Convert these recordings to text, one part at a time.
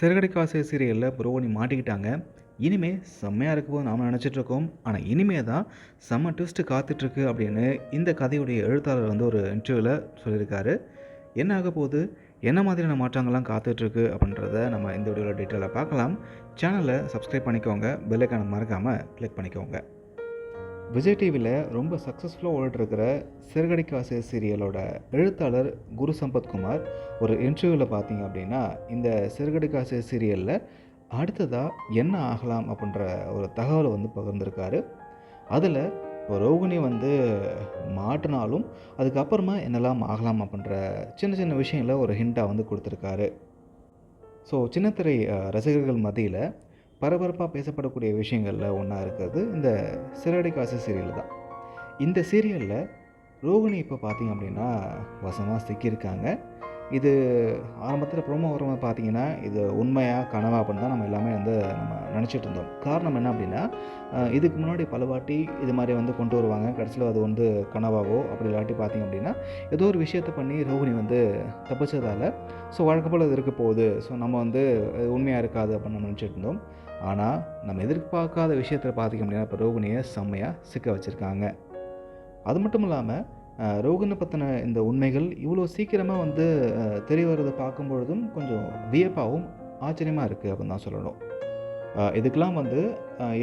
சிறகடி காசு சீரியலில் புரோவனி மாட்டிக்கிட்டாங்க. இனிமே செம்மையாக இருக்க போது நாம் நினச்சிட்ருக்கோம். ஆனால் இனிமே தான் செம்ம ட்விஸ்ட்டு காத்துட்ருக்கு அப்படின்னு இந்த கதையுடைய எழுத்தாளர் வந்து ஒரு இன்டர்வியூவில் சொல்லியிருக்காரு. என்ன ஆக போகுது? என்ன மாதிரியான மாற்றங்கள்லாம் காத்துட்ருக்கு அப்படின்றத நம்ம இந்த வீடியோவில் டீட்டெயிலாக பார்க்கலாம். சேனலை சப்ஸ்கிரைப் பண்ணிக்கோங்க. பெல்லைக்கான மறக்காமல் கிளிக் பண்ணிக்கோங்க. விஜய் டிவியில் ரொம்ப சக்ஸஸ்ஃபுல்லாக ஓடிட்டுருக்கிற சிறுகடி காசு சீரியலோட எழுத்தாளர் குரு சம்பத்குமார் ஒரு இன்டர்வியூவில் பார்த்தீங்க அப்படின்னா இந்த சிறுகடி காசு சீரியலில் அடுத்ததாக என்ன ஆகலாம் அப்படின்ற ஒரு தகவலை வந்து பகிர்ந்திருக்காரு. அதில் இப்போ ரோகிணி வந்து மாட்டினாலும் அதுக்கப்புறமா என்னெல்லாம் ஆகலாம் அப்படின்ற சின்ன சின்ன விஷயங்களை ஒரு ஹிண்ட்டாக வந்து கொடுத்துருக்காரு. ஸோ சின்னத்திரை ரசிகர்கள் மத்தியில் பரபரப்பாக பேசப்படக்கூடிய விஷயங்களில் ஒன்றா இருக்கிறது இந்த சிறடி காசு சீரியல் தான். இந்த சீரியலில் ரோகிணி இப்போ பார்த்திங்க அப்படின்னா வசமாக சிக்கியிருக்காங்க. இது ஆரம்பத்தில் ப்ரோமோ வரும்போது பார்த்தீங்கன்னா இது உண்மையாக கனவா அப்படின்னு தான் நம்ம எல்லாமே வந்து நம்ம நினச்சிட்டு இருந்தோம். காரணம் என்ன அப்படின்னா இதுக்கு முன்னாடி பல வாட்டி இது மாதிரி வந்து கொண்டு வருவாங்க. கடைசியில் அது வந்து கனவாவோ அப்படி இல்லாட்டி பார்த்திங்க அப்படின்னா ஏதோ ஒரு விஷயத்தை பண்ணி ரோகிணி வந்து தப்பிச்சதால் ஸோ வழக்கம் போல் இது இருக்க போகுது. ஸோ நம்ம வந்து உண்மையாக இருக்காது அப்படின்னு நம்ம நினச்சிட்டு இருந்தோம். ஆனால் நம்ம எதிர்பார்க்காத விஷயத்தில் பார்த்திங்க அப்படின்னா இப்போ ரோகிணியை செம்மையாக சிக்க வச்சுருக்காங்க. அது மட்டும் இல்லாமல் ரோகிணை பற்றின இந்த உண்மைகள் இவ்வளோ சீக்கிரமாக வந்து தெரிய வர்றதை பார்க்கும்பொழுதும் கொஞ்சம் வியப்பாகவும் ஆச்சரியமாக இருக்குது அப்படின்னு தான் சொல்லணும். இதுக்கெலாம் வந்து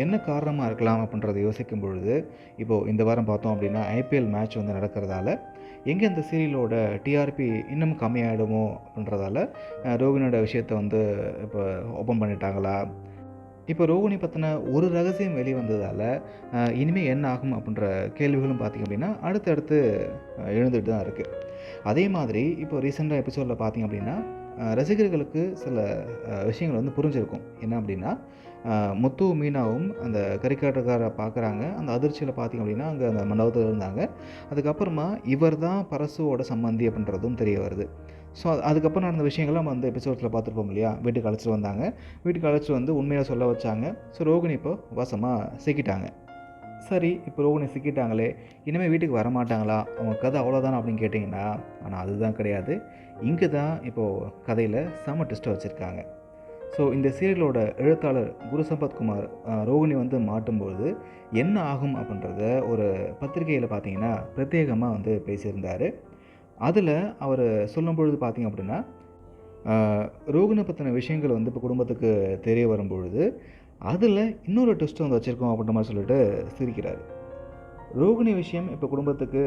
என்ன காரணமாக இருக்கலாம் அப்படின்றத யோசிக்கும் பொழுது இப்போது இந்த வாரம் பார்த்தோம் அப்படின்னா ஐபிஎல் மேட்ச் வந்து நடக்கிறதால எங்கே இந்த சீரியலோட டிஆர்பி இன்னும் கம்மியாயிடுமோ அப்படின்றதால ரோகினோட விஷயத்தை வந்து இப்போ ஓப்பன் பண்ணிட்டாங்களா? இப்போ ரோகிணி பற்றின ஒரு ரகசியம் வெளியே வந்ததால் இனிமேல் என்ன ஆகும் அப்படின்ற கேள்விகளும் பார்த்திங்க அப்படின்னா அடுத்தடுத்து எழுந்துகிட்டு தான் இருக்குது அதே மாதிரி இப்போ ரீசெண்டாக எபிசோடில் பார்த்திங்க அப்படின்னா ரசிகர்களுக்கு சில விஷயங்கள் வந்து புரிஞ்சிருக்கும். என்ன அப்படின்னா முத்து மீனாவும் அந்த கறிக்காட்டுக்காரை பார்க்குறாங்க. அந்த அதிர்ச்சியில் பார்த்திங்க அப்படின்னா அங்கே அந்த மண்டபத்தில் இருந்தாங்க. அதுக்கப்புறமா இவர் தான் பரசுவோட சம்மந்தி அப்படின்றதும் தெரிய வருது. ஸோ அதுக்கப்புறம் நடந்த விஷயங்களை நம்ம வந்து எபிசோட்ஸில் பார்த்துருப்போம் இல்லையா? வீட்டுக்கு அழைச்சிட்டு வந்தாங்க. வீட்டுக்கு அழைச்சிட்டு வந்து உண்மையாக சொல்ல வச்சாங்க. ஸோ ரோகிணி இப்போ வசமாக சிக்கிட்டாங்க. சரி இப்போ ரோகிணி சிக்கிட்டாங்களே. இனிமேல் வீட்டுக்கு வரமாட்டாங்களா? அவங்க கதை அவ்வளோதானா அப்படின்னு கேட்டிங்கன்னா ஆனால் அதுதான் கிடையாது. இங்கே தான் இப்போது கதையில் செம ட்விஸ்ட்டை வச்சுருக்காங்க. ஸோ இந்த சீரியலோட எழுத்தாளர் குரு சம்பத்குமார் ரோகிணி வந்து மாட்டும்போது என்ன ஆகும் அப்படின்றத ஒரு பத்திரிகையில் பார்த்தீங்கன்னா பிரத்யேகமாக வந்து பேசியிருந்தார். அதில் அவர் சொல்லும் பொழுது பார்த்தீங்க அப்படின்னா ரோகிணி பற்றின விஷயங்கள் வந்து இப்போ குடும்பத்துக்கு தெரிய வரும்பொழுது அதில் இன்னொரு ட்விஸ்ட் வந்து வச்சுருக்கோம் அப்படின்ற மாதிரி சொல்லிட்டு சிரிக்கிறார். ரோகிணி விஷயம் இப்போ குடும்பத்துக்கு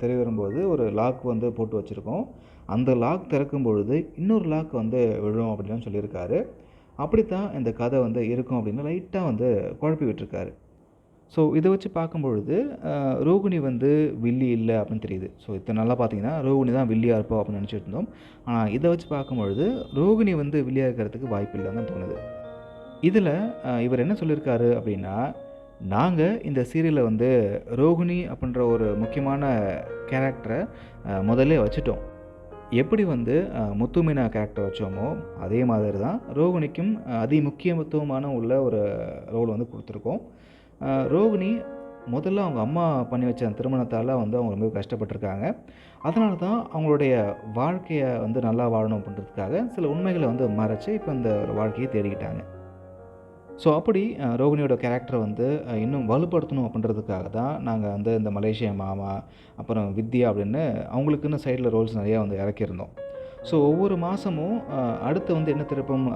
தெரிய வரும்போது ஒரு லாக் வந்து போட்டு வச்சுருக்கோம். அந்த லாக் திறக்கும் பொழுது இன்னொரு லாக் வந்து விழும் அப்படின்னு சொல்லியிருக்காரு. அப்படித்தான் இந்த கதை வந்து இருக்கும் அப்படின்னு லைட்டாக வந்து குழப்பி விட்டுருக்காரு. ஸோ இதை வச்சு பார்க்கும்பொழுது ரோகிணி வந்து வில்லி இல்லை அப்படின்னு தெரியுது. ஸோ இத்தனை நல்லா பார்த்தீங்கன்னா ரோகிணி தான் வில்லியாக இருப்போம் அப்படின்னு நினச்சிட்டு இருந்தோம். ஆனால் இதை வச்சு பார்க்கும்பொழுது ரோகிணி வந்து வில்லியாக இருக்கிறதுக்கு வாய்ப்பு இல்லைன்னு தோணுது. இதில் இவர் என்ன சொல்லியிருக்காரு அப்படின்னா நாங்கள் இந்த சீரியலில் வந்து ரோகிணி அப்படின்ற ஒரு முக்கியமான கேரக்டரை முதல்ல வச்சுட்டோம். எப்படி வந்து முத்துமினா கேரக்டர் வச்சோமோ அதே மாதிரி தான் ரோகிணிக்கும் அதி முக்கியத்துவமான உள்ள ஒரு ரோல் வந்து கொடுத்துருக்கோம். ரோகிணி முதல்ல அவங்க அம்மா பண்ணி வச்ச அந்த திருமணத்தால் வந்து அவங்க ரொம்ப கஷ்டப்பட்டிருக்காங்க. அதனால தான் அவங்களுடைய வாழ்க்கையை வந்து நல்லா வாழணும் அப்படின்றதுக்காக சில உண்மைகளை வந்து மறைச்சு இப்போ இந்த ஒரு வாழ்க்கையை தேடிக்கிட்டாங்க. ஸோ அப்படி ரோகிணியோட கேரக்டரை வந்து இன்னும் வலுப்படுத்தணும் அப்படின்றதுக்காக தான் நாங்கள் வந்து இந்த மலேசியா மாமா அப்புறம் வித்யா அப்படின்னு அவங்களுக்குன்னு சைடில் ரோல்ஸ் நிறையா வந்து இறக்கியிருந்தோம். ஸோ ஒவ்வொரு மாதமும் அடுத்து வந்து என்ன திருப்பம்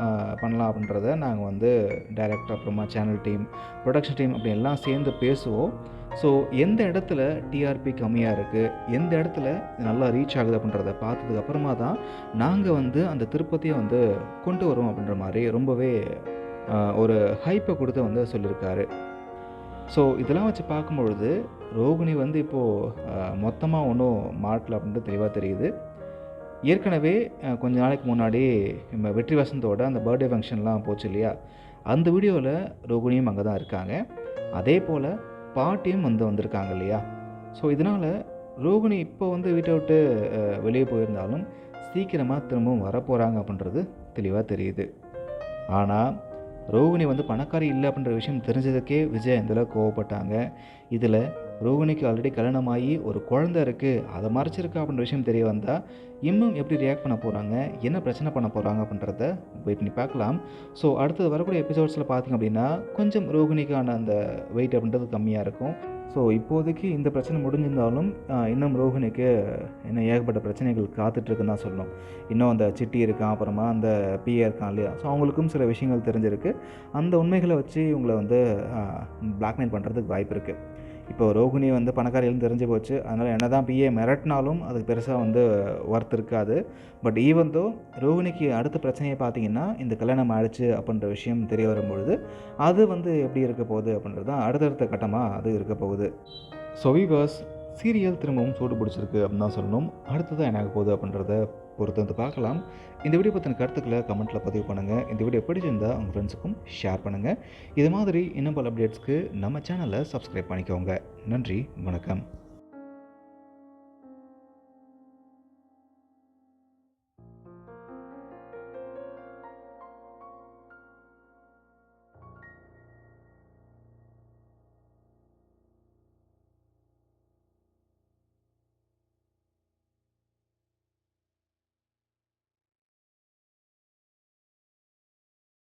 பண்ணலாம் அப்படின்றத நாங்கள் வந்து டைரக்டர் அப்புறமா சேனல் டீம் ப்ரொடக்ஷன் டீம் அப்படி எல்லாம் சேர்ந்து பேசுவோம். ஸோ எந்த இடத்துல டிஆர்பி கம்மியாக இருக்குது எந்த இடத்துல நல்லா ரீச் ஆகுது அப்படின்றத பார்த்ததுக்கப்புறமா தான் நாங்கள் வந்து அந்த திருப்பத்தையும் வந்து கொண்டு வரோம் அப்படின்ற மாதிரி ரொம்பவே ஒரு ஹைப்பை கொடுத்து வந்து சொல்லியிருக்காரு ஸோ இதெல்லாம் வச்சு பார்க்கும்பொழுது ரோகிணி வந்து இப்போது மொத்தமாக ஒன்றும் மாட்டல அப்படின்ட்டு தெளிவாக தெரியுது. ஏற்கனவே கொஞ்ச நாளைக்கு முன்னாடி நம்ம வெற்றி வசந்தோட அந்த பர்த்டே ஃபங்க்ஷன்லாம் போச்சு இல்லையா? அந்த வீடியோவில் ரோகிணியும் அங்கே தான் இருக்காங்க. அதே போல் பாட்டியும் வந்து வந்திருக்காங்க இல்லையா? ஸோ இதனால் ரோகிணி இப்போ வந்து வீட்டை விட்டு வெளியே போயிருந்தாலும் சீக்கிரமாக திரும்பவும் வரப்போகிறாங்க அப்படின்றது தெளிவாக தெரியுது. ஆனால் ரோகிணி வந்து பணக்காரி இல்லை அப்படின்ற விஷயம் தெரிஞ்சதுக்கே விஜய் அந்தளவுக்கு கோவப்பட்டாங்க. இதில் ரோகிணிக்கு ஆல்ரெடி கல்யாணமாகி ஒரு குழந்தை இருக்குது அதை மறைச்சிருக்கா அப்படின்ற விஷயம் தெரிய வந்தால் இன்னும் எப்படி ரியாக்ட் பண்ண போகிறாங்க என்ன பிரச்சனை பண்ண போகிறாங்க அப்படின்றத வெயிட் பண்ணி பார்க்கலாம். ஸோ அடுத்தது வரக்கூடிய எபிசோட்ஸில் பார்த்திங்க அப்படின்னா கொஞ்சம் ரோகிணிக்கான அந்த வெயிட் அப்படின்றது கம்மியாக இருக்கும். ஸோ இப்போதைக்கு இந்த பிரச்சனை முடிஞ்சிருந்தாலும் இன்னும் ரோஹினிக்கு இன்னும் ஏகப்பட்ட பிரச்சனைகள் காத்துட்ருக்குன்னு தான் சொல்லணும். இன்னும் அந்த சிட்டி இருக்கான் அப்புறமா அந்த பிஏ இருக்கான் இல்லையா? ஸோ அவங்களுக்கும் சில விஷயங்கள் தெரிஞ்சிருக்கு. அந்த உண்மைகளை வச்சு இவங்களை வந்து பிளாக்மெயில் பண்ணுறதுக்கு வாய்ப்பு இருக்குது இப்போ ரோகிணி வந்து பணக்காரியிலும் தெரிஞ்சு போச்சு. அதனால் என்ன தான் பிஏ மிரட்டினாலும் அதுக்கு பெருசாக வந்து ஒர்த் இருக்காது. பட் ஈவன் தோ ரோகிணிக்கு அடுத்த பிரச்சனையை பார்த்தீங்கன்னா இந்த கல்யாணம் ஆயிடுச்சு அப்படின்ற விஷயம் தெரிய வரும்பொழுது அது வந்து எப்படி இருக்க போகுது அப்படின்றது தான் அடுத்தடுத்த கட்டமாக அது இருக்க போகுது. ஸோ வீவர்ஸ் சீரியல் திரும்பவும் சூடு பிடிச்சிருக்கு அப்படின்னு தான் சொல்லணும். அடுத்ததான் என்ன போகுது அப்படின்றத பொறுத்து வந்து பார்க்கலாம். இந்த வீடியோ பற்றின கருத்துக்களை கமெண்ட்டில் பதிவு பண்ணுங்கள் இந்த வீடியோ பிடிச்சிருந்தால் உங்கள் ஃப்ரெண்ட்ஸுக்கும் ஷேர் பண்ணுங்கள் இது மாதிரி இன்னும் பல அப்டேட்ஸ்க்கு நம்ம சேனலை சப்ஸ்கிரைப் பண்ணிக்கோங்க. நன்றி வணக்கம்.